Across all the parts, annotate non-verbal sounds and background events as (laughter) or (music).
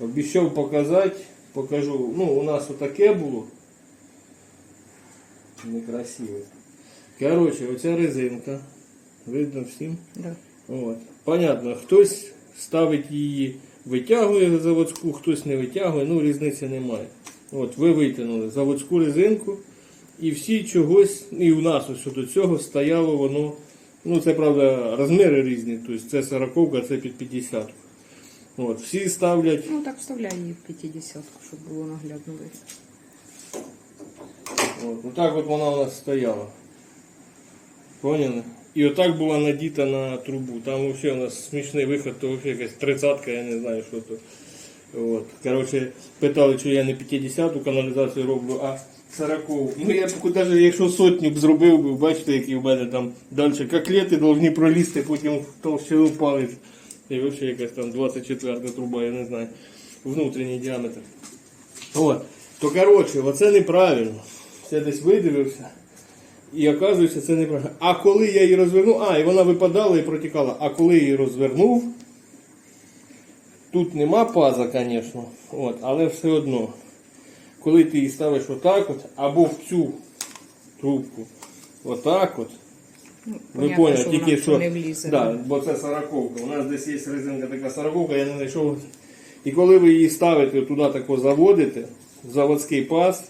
Обіцяв показати, покажу. Ну, у нас отаке було. Некрасиве. Коротше, оця резинка. Видно всім? Да. От. Понятно, хтось ставить її, витягує заводську, хтось не витягує, ну різниці немає. От, ви витягнули заводську резинку, і всі чогось, і у нас ось до цього стояло воно. Ну, це правда розміри різні, тобто це 40, це під 50. От, всі ставлять Ну так вставляй її в 50, щоб було наглядно видно. От, отак от вона у нас стояла. Поняли? І отак була надіта на трубу. Там взагалі у нас смішний виход, то взагалі якась тридцятка, я не знаю, що то. От. Коротше, питали, чи я не 50-ту каналізацію роблю, а 40 Ну я б навіть якщо сотню б зробив, би, бачите, які в мене там далі коклети повинні пролізти, потім в товщину палець. І взагалі якась там 24 труба, я не знаю. Внутрішній діаметр. От. То коротше, оце неправильно. Це десь видивився. І оказується, це неправильно. А коли я її розвернув, а, і вона випадала і протікала. А коли її розвернув, тут нема паза, звісно, от, але все одно. Коли ти її ставиш отак от, або в цю трубку, отак от, ви понятно, поняли, тільки що. не влізе. Да, бо це сороковка. У нас десь є резинка така сороковка, я не знайшов. І коли ви її ставите туди тако заводите, заводський паз,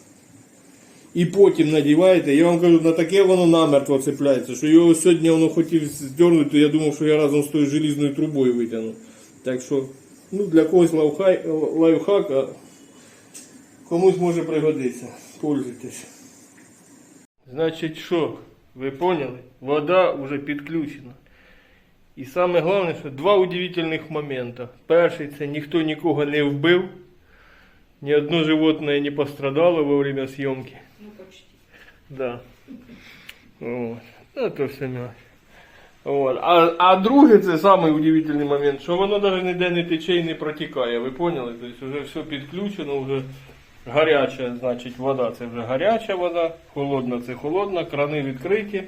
і потім надіваєте, я вам кажу, на таке воно намертво цепляється, що його сьогодні воно хотів здернути, то я думав, що я разом з тою желізною трубою витягну. Так що, ну, для когось лайфхак, а комусь може пригодитися. Пользуйтесь. Значить, що? Ви поняли? Вода вже підключена. І саме головне, що два удивительних моменти. Перший це ніхто нікого не вбив, ні одне животне не пострадало во время зйомки. Ну, почти. Да. От. Ну, то все м'яч. От. А, а другий це самий удивительний момент, що воно навіть ніде не тече і не протікає. Ви поняли? Тобто вже все підключено, вже гаряча, значить, вода це вже гаряча вода, холодна це холодна, крани відкриті.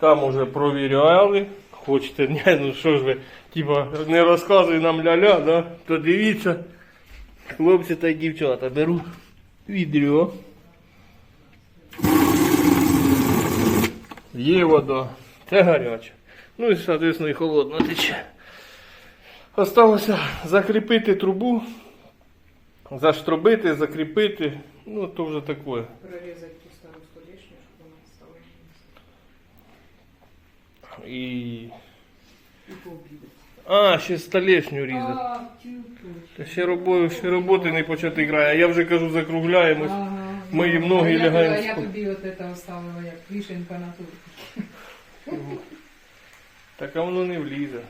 Там уже провіряли. Хочете, ні, ну що ж ви, типа, не розказуй нам ля-ля, да? то дивіться. Хлопці та дівчата, беру відео. Є вода. Це гаряча. Ну і, соответственно, і холодна тече. Осталося закріпити трубу, заштробити, закріпити. Ну, то вже таке. Прорізати ту стару столішню, щоб вона стала І. і пообідати. А, ще столешню різати. А, тю, Та ще, робо, ще роботи не почати грає. А я вже кажу, закругляємось. Ага. Мої ноги я, лягаємо Я, я тобі от це оставила, як вишенька на турку. Так а воно не влізе.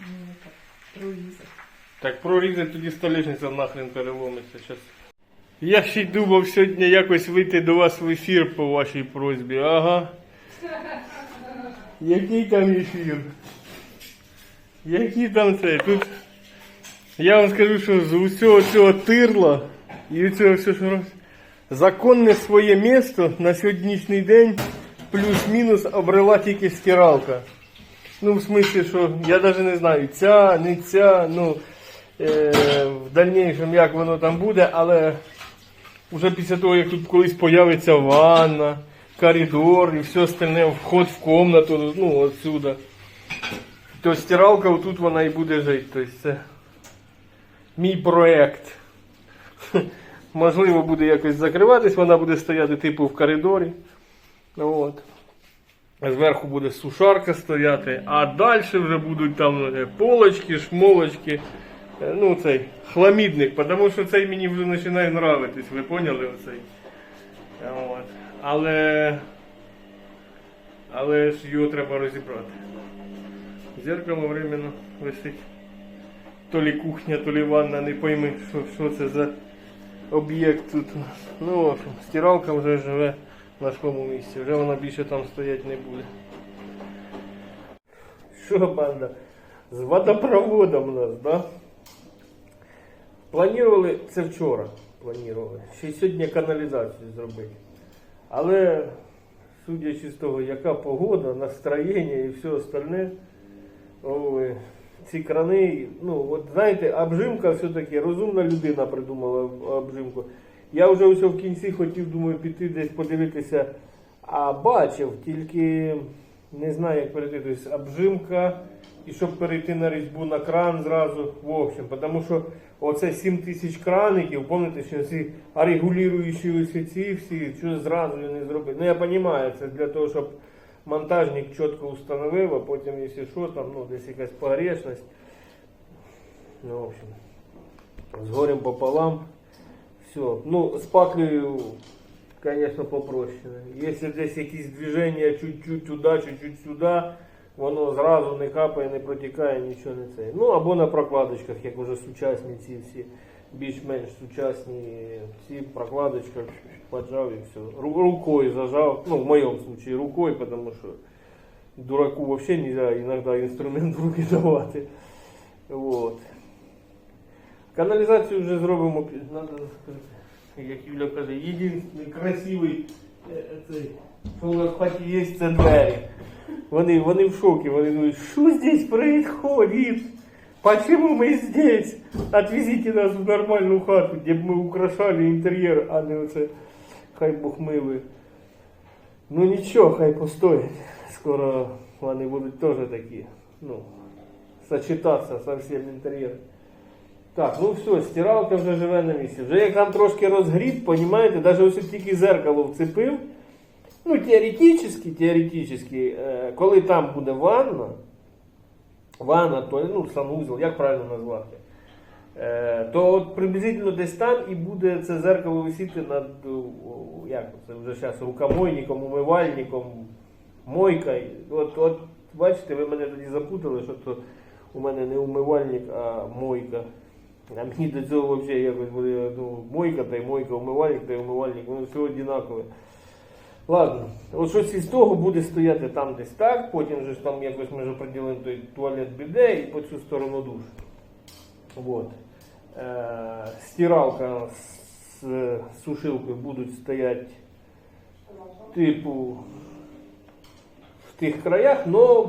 Ну, так, прорізати. Так прорізати тоді столешниця нахрен переломиться. Щас. Я ще й думав сьогодні якось вийти до вас в ефір по вашій просьбі. Ага. Який там ефір? Який там це? Тут я вам скажу, що з усього цього тирла і цього все, що законне своє місто на сьогоднішній день плюс-мінус обрела тільки стиралка. Ну, в смысле, що я навіть не знаю, ця, не ця, ну в дальнішому як воно там буде, але вже після того, як тут колись появиться ванна, коридор і все остальне, вход в комнату, ну, отсюда. То стиралка отут вона і буде жити. Тобто це мій проект. (laughs) Можливо, буде якось закриватись, вона буде стояти типу в коридорі. От. Зверху буде сушарка стояти, а далі вже будуть там е, полочки, шмолочки. Е, Ну, цей хламідник, тому що цей мені вже починає нравитись, ви поняли оцей? Е, От. Але. Але ж його треба розібрати. Зеркало временно висить. То лі кухня, то лі ванна, не пойми, що, що це за об'єкт тут. Ну, стиралка вже живе на своєму місці. Вже вона більше там стоять не буде. Що, банда? З водопроводом у нас, да? Планували, це вчора планували. Ще сьогодні каналізацію зробити. Але, судячи з того, яка погода, настроєння і все остальне, ой, ці крани, ну, от знаєте, обжимка все-таки, розумна людина придумала обжимку. Я вже ось в кінці хотів, думаю, піти десь подивитися, а бачив, тільки не знаю, як перейти. Тобто обжимка, і щоб перейти на різьбу на кран зразу, в общем, тому що оце 7 тисяч краників, пам'ятаєте, що ці регулюючі ось ці всі, що зразу не зробити. Ну я розумію, це для того, щоб монтажник чітко встановив, а потім, якщо що, там, ну, десь якась погрешність. Ну, в общем, з горем пополам. Все. Ну, з паклею, конечно, попроще. Якщо десь якісь движення чуть-чуть туди, чуть-чуть сюди, воно зразу не капає, не протікає, нічого не це. Ну, або на прокладочках, як вже сучасні ці всі, більш-менш сучасні ці прокладочка поджав і все. Рукою зажав, ну, в моєму случае рукою, тому що дураку вообще нельзя іноді інструмент в руки (laughs) давати. Вот. Каналізацію вже зробимо. Надо, як Юля каже, єдиний красивий цей, що у нас в є, це двері. Вони, вони в шокі, вони думають, що здесь происходит? Почему мы здесь? Отвезите нас в нормальную хату, где бы мы украшали интерьер, а не оце, хай Бог милує. Ну нічого, хай постоять. Скоро вони будуть теж такі, ну, сочетатися со всім інтер'єром. Так, ну все, стиралка вже живе на місці. Вже як там трошки розгріб, понімаєте, навіть ось тільки зеркало вцепив. Ну, теоретично, теоретично, е, коли там буде ванна, ванна, то ну, санузел, як правильно назвати, е, то от приблизительно десь там і буде це зеркало висіти над як це вже зараз рукомойником, умивальником, мойкою. От, от бачите, ви мене тоді запутали, що то у мене не умивальник, а мойка. А мені до цього взагалі якось буде ну, мойка та й мойка, умивальник та й умивальник, воно все однакове. Ладно, от щось із того буде стояти там десь так, потім же там якось ми ж оприділимо той туалет біде і по цю сторону душ. Вот. Е, стиралка з е, сушилкою будуть стояти типу в тих краях, але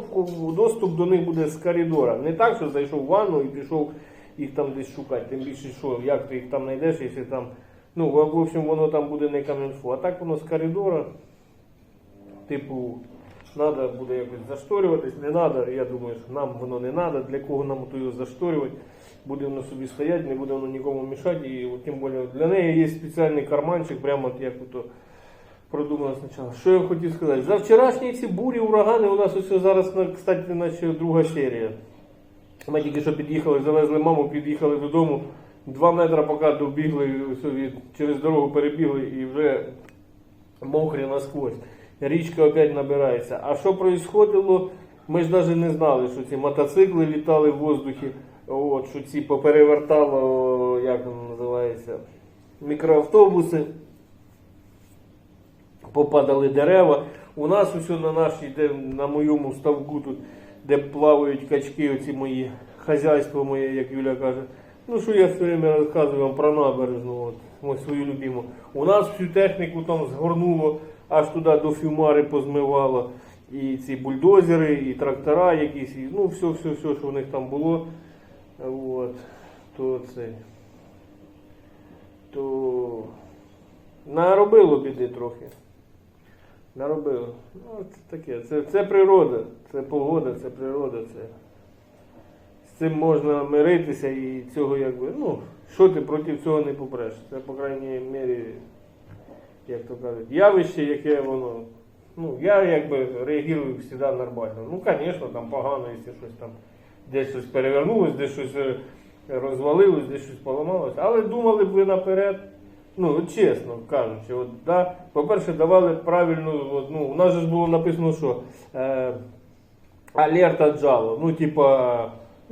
доступ до них буде з коридора. Не так, що зайшов в ванну і пішов їх там десь шукати. Тим більше, що як ти їх там знайдеш, якщо там. Ну, в общем, воно там буде не камінфо. А так воно з коридора. Типу, треба буде якось зашторюватись, не треба. Я думаю, що нам воно не треба. Для кого нам то його зашторювати? Буде воно собі стояти, не буде воно нікому мішати. І от, тим більше для неї є спеціальний карманчик, прямо от як ото продумано спочатку. Що я хотів сказати? За вчорашні ці бурі, урагани у нас ось зараз, кстати, наче друга серія. Ми тільки що під'їхали, завезли маму, під'їхали додому. Два метри поки добігли, через дорогу перебігли і вже мокрі насквозь. Річка опять набирається. А що происходило, ми ж навіть не знали, що ці мотоцикли літали в воздухі, от, що ці поперевертало, як воно називається, мікроавтобуси попадали дерева. У нас усе на нашій, де на моєму ставку тут, де плавають качки, оці мої хазяйство моє, як Юля каже. Ну що я все время розказую вам про набережну, от, свою любиму. У нас всю техніку там згорнуло, аж туди до фюмари позмивало. І ці бульдозери, і трактора якісь, і, ну все, все, все, що в них там було. От, то це. То наробило біди трохи. Наробило. Ну, це таке. Це, це природа, це погода, це природа. Це... З цим можна миритися і цього якби. Ну, що ти проти цього не попреш? Це, по крайній мірі, як то кажуть, явище, яке воно. Ну, я якби реагую завжди нормально. Ну, звісно, там погано, якщо щось там десь щось перевернулось, десь щось е, розвалилось, десь щось поламалось. Але думали б ви наперед. Ну, чесно кажучи, от, да, по-перше, давали правильну, от, ну, у нас ж було написано, що е, алерт от жало, ну, типа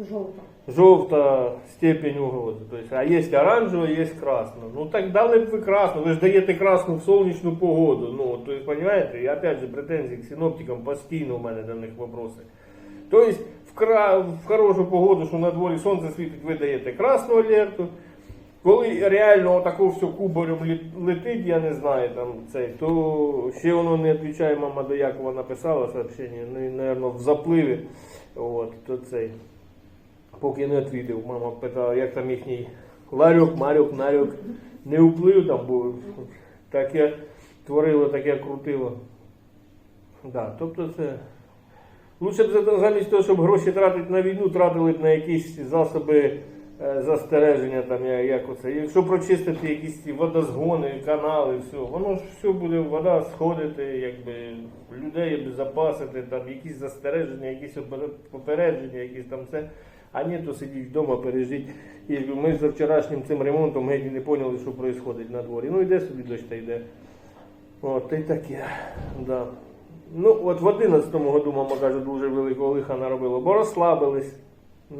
Жовта. Жовта степень угрози. Тобто, а є оранжева, є красна. Ну так дали б ви красну, ви ж даєте красну в сонячну погоду. Ну, то есть, понимаете, і опять же претензії к синоптикам постійно у мене до них вопроси. Тобто, в, хорошу погоду, що на дворі сонце світить, ви даєте красну алерту. Коли реально отако все кубарем летить, я не знаю, там цей, то ще воно не відповідає, мама до Якова написала сообщення, ну, і, мабуть, в запливі. От, то цей. Поки не відвідав, мама питала, як там їхній ларьок, марьок, нарьок не вплив там, бо таке творило, таке крутило. Да, тобто це. Лучше б замість того, щоб гроші тратити на війну, тратили б на якісь засоби е, застереження, там, як оце. Якщо прочистити якісь водозгони, канали, все, воно ж все буде вода сходити, якби людей безпасити, там якісь застереження, якісь попередження, якісь там це. А ні, то сидіть вдома, пережіть. І ми за вчорашнім цим ремонтом геть не поняли, що відбувається на дворі. Ну йде собі дощ та йде. От, і таке. Да. Ну, от в 11-му году, мама каже, дуже великого лиха наробило, бо розслабились.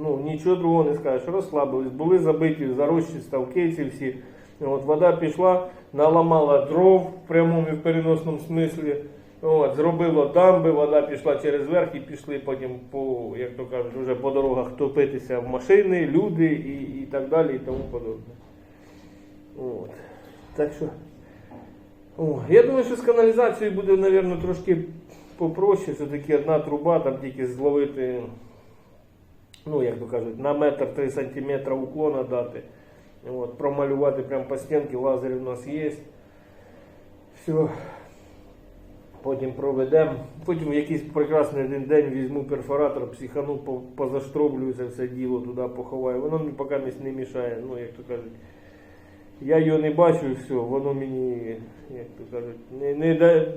Ну, нічого другого не скажеш, розслабились, були забиті зарощі ставки ці всі. От, вода пішла, наламала дров в прямому і в переносному смислі. От, зробило дамби, вода пішла через верх і пішли потім по, як то кажуть, вже по дорогах топитися в машини, люди і, і так далі, і тому подобне. От. Так що. О, я думаю, що з каналізацією буде, мабуть, трошки попроще. Все-таки одна труба, там тільки зловити, ну, як то кажуть, на метр 3 сантиметра уклона дати. От, промалювати прямо по стінці, лазер у нас є. Все. Потім проведемо. Потім в якийсь прекрасний один день візьму перфоратор, психану, по- позаштроблю це все діло туди поховаю. Воно мені поки не- мішає, ну як то кажуть. Я його не бачу все, воно мені, як то кажуть, не, не да,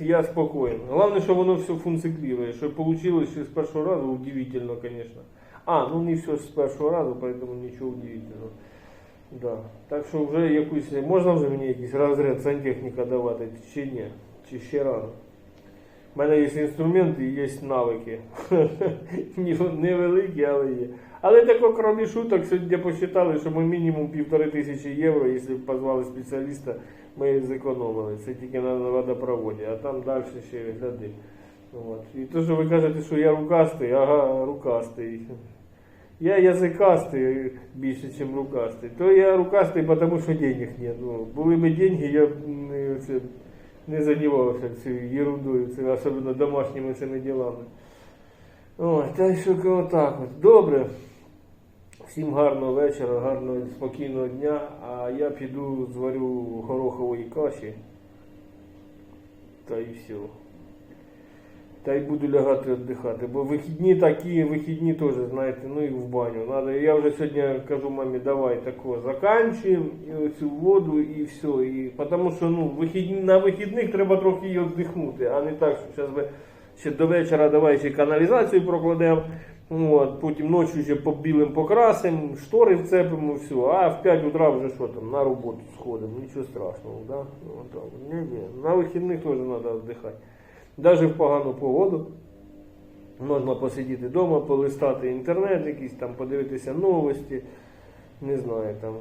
я спокоєн. Головне, що воно все функціонує. Що вийшло ще з першого разу, удивительно, звісно. А, ну не все з першого разу, поэтому нічого удивительного. Да. Так що вже якусь, можна вже мені якийсь розряд сантехніка давати, чи ні? Чи ще рано? У мене є інструменти і є навики. (laughs) Невеликі, але є. Але так, окрім шуток, сьогодні посчитали, що ми мінімум півтори тисячі євро, якщо б позвали спеціаліста, ми зекономили. Це тільки на водопроводі, а там далі ще гляди. От. І то, що ви кажете, що я рукастий, ага, рукастий. Я язикастий більше, ніж рукастий. То я рукастий, тому що денег нет. Ну, були б деньги, я це, не займався цією ерундою, особливо домашніми цими ділами. Ой, та що отак от. Добре. Всім гарного вечора, гарного спокійного дня. А я піду зварю горохової каші. Та й все. Та й буду лягати віддихати. Бо вихідні такі, вихідні теж, знаєте, ну і в баню. Надо, я вже сьогодні кажу мамі, давай тако заканчуємо цю воду і все. І, тому що ну, вихідні, на вихідних треба трохи її віддихнути, а не так, що зараз ми ще до вечора давай ще каналізацію прокладемо. От, потім ночі ще по білим покрасимо, штори вцепимо, все, а в 5 утра вже що там, на роботу сходимо, нічого страшного, да? Ну. Ні, ні. На вихідних теж треба віддихати. Навіть в погану погоду можна посидіти вдома, полистати інтернет, якийсь там, подивитися новості, не знаю, там,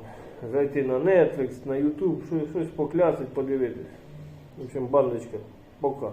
зайти на Netflix, на YouTube, щось, поклясить, подивитись. В общем, бандочка, пока.